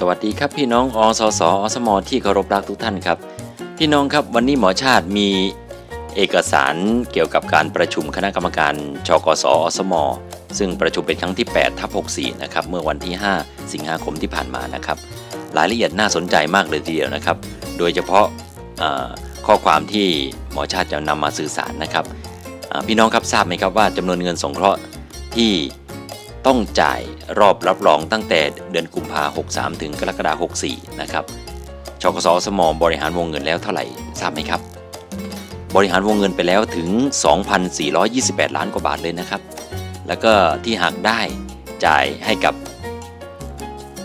สวัสดีครับพี่น้องอสสอสมที่เคารพรักทุกท่านครับ พี่น้องครับวันนี้หมอชาติมีเอกสารเกี่ยวกับการประชุมคณะกรรมการชกสอสมซึ่งประชุมเป็นครั้งที่8ทับ64นะครับเมื่อวันที่ 5 สิงหาคมที่ผ่านมานะครับรายละเอียดน่าสนใจมากเลยทีเดียวนะครับ โดยเฉพาะข้อความที่หมอชาติจะนำมาสื่อสารนะครับพี่น้องครับทราบไหมครับว่าจำนวนเงินสงเคราะห์ที่ ต้องจ่ายรอบรับรองตั้งแต่เดือนกุมภา63ถึงกรกฎาคม64นะครับชกสสมบริหารวงเงินแล้วเท่าไหร่ทราบไหมครับ บริหารวงเงินไปแล้วถึง 2,428 ล้านกว่าบาทเลยนะครับ แล้วก็ที่หักได้จ่ายให้กับ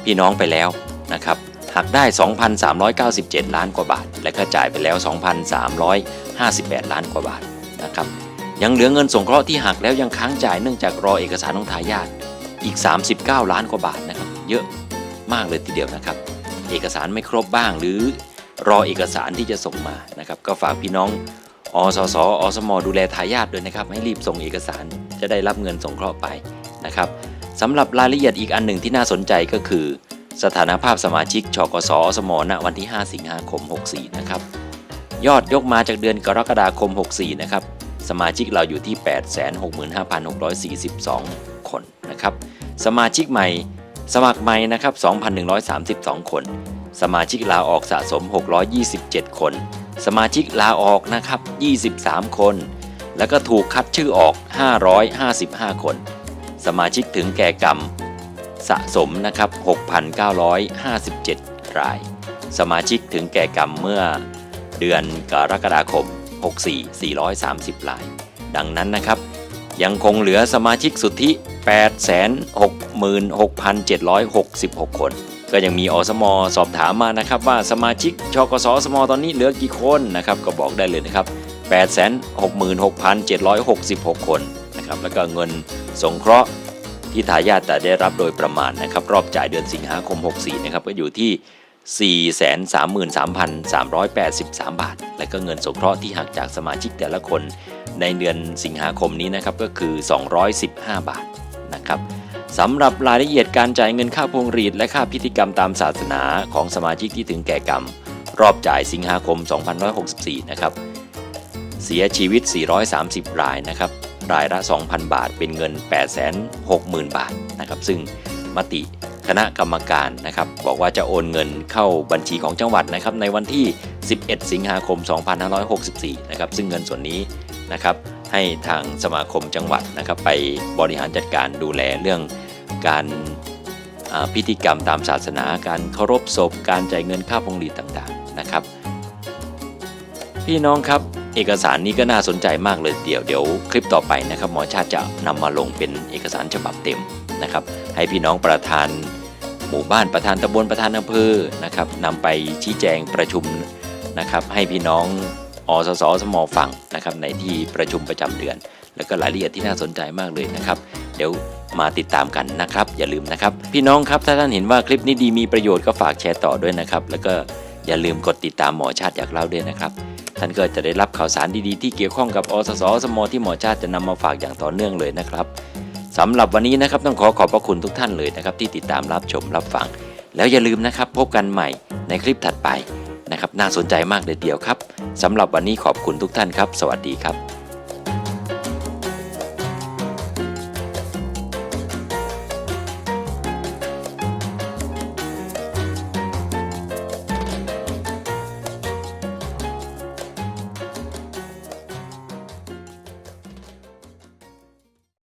พี่น้องไปแล้วนะครับหักได้ 2,397 ล้านกว่าบาท และก็จ่ายไปแล้ว 2,358 ล้านกว่าบาทนะครับยังเหลือเงินสงเคราะห์ที่หักแล้วยังค้างจ่ายเนื่องจากรอเอกสารของทายาท อีก 39 ล้านกว่าบาทนะครับ เยอะมากเลยทีเดียวนะครับ เอกสารไม่ครบบ้างหรือรอเอกสารที่จะส่งมานะครับ ก็ฝากพี่น้องอสสอสมดูแลทายาทด้วยนะครับ ให้รีบส่งเอกสารจะได้รับเงินสงเคราะห์ไปนะครับสำหรับรายละเอียดอีกอันหนึ่งที่น่าสนใจก็คือ สถานภาพสมาชิกชกสอสมณวันที่ 5 สิงหาคม 64 นะครับ ยอดยกมาจากเดือนกรกฎาคม 64 นะครับ สมาชิกเราอยู่ที่ 865,642 คน นะครับ สมาชิกใหม่ สมัครใหม่นะครับ 2,132 คน สมาชิกลาออกสะสม 627 คน สมาชิกลาออกนะครับ 23 คน แล้วก็ถูกคัดชื่อออก 555 คน สมาชิกถึงแก่กรรมสะสมนะครับ 6,957 ราย สมาชิกถึงแก่กรรมเมื่อเดือนกรกฎาคม 64 430 ราย ดังนั้นนะครับ ยังคงเหลือสมาชิกสุทธิ 866,766 คน ก็ยังมีอสมสอบถามมานะครับว่าสมาชิกชกสสมตอนนี้เหลือกี่คนนะครับก็บอกได้เลยนะครับ 866,766 คนนะครับแล้วก็เงินสงเคราะห์ที่ทายาทจะได้รับโดยประมาณนะครับรอบจ่ายเดือนสิงหาคม 64นะครับก็อยู่ที่ 433,383 บาท และก็เงินสงเคราะห์ที่หักจากสมาชิกแต่ละคน ในเดือนสิงหาคมนี้นะครับก็คือ 215 บาทนะครับสำหรับรายละเอียดการจ่ายเงินค่าพวงหรีดและค่าพิธีกรรมตามศาสนาของสมาชิกที่ถึงแก่กรรม รอบจ่ายสิงหาคม 2564 นะครับ เสียชีวิต 430 รายนะครับ รายละ 2,000 บาทเป็นเงิน 860,000 บาทนะครับ ซึ่งมติ ณะกรรมการนะครับ บอกว่าจะโอนเงินเข้าบัญชีของจังหวัดนะครับในวันที่ 11 สิงหาคม 2564 นะครับ ซึ่งเงินส่วนนี้นะครับให้ทางสมาคมจังหวัดนะครับ ไปบริหารจัดการดูแลเรื่องการพิธีกรรมตามศาสนาการเคารพศพการจ่ายเงินค่าพวงหรีดต่างๆนะครับ พี่น้องครับเอกสารนี้ก็น่าสนใจมากเลยเดี๋ยวเดี๋ยวคลิปต่อไปนะครับ หมอชาติจะนำมาลงเป็นเอกสารฉบับเต็มนะครับ ให้พี่น้องประธาน หมู่บ้านประธานตำบลประธานอำเภอนะครับนำไปชี้แจงประชุมนะครับให้พี่น้องอสสสมฟังนะครับในที่ประชุมประจำเดือน แล้วก็รายละเอียดที่น่าสนใจมากเลยนะครับ เดี๋ยวมาติดตามกันนะครับ อย่าลืมนะครับ พี่น้องครับถ้าท่านเห็นว่าคลิปนี้ดีมีประโยชน์ก็ฝากแชร์ต่อด้วยนะครับ แล้วก็อย่าลืมกดติดตามหมอชาติอยากเล่าด้วยนะครับ ท่านก็จะได้รับข่าวสารดีๆที่เกี่ยวข้องกับอสสสมที่หมอชาติจะนำมาฝากอย่างต่อเนื่องเลยนะครับ สำหรับวันนี้นะครับต้องขอขอบพระคุณทุกท่านเลยนะครับที่ติดตามรับชมรับฟัง แล้วอย่าลืมนะครับพบกันใหม่ในคลิปถัดไปนะครับน่าสนใจมากเลยเดียวครับสำหรับวันนี้ขอบคุณทุกท่านครับ สวัสดีครับ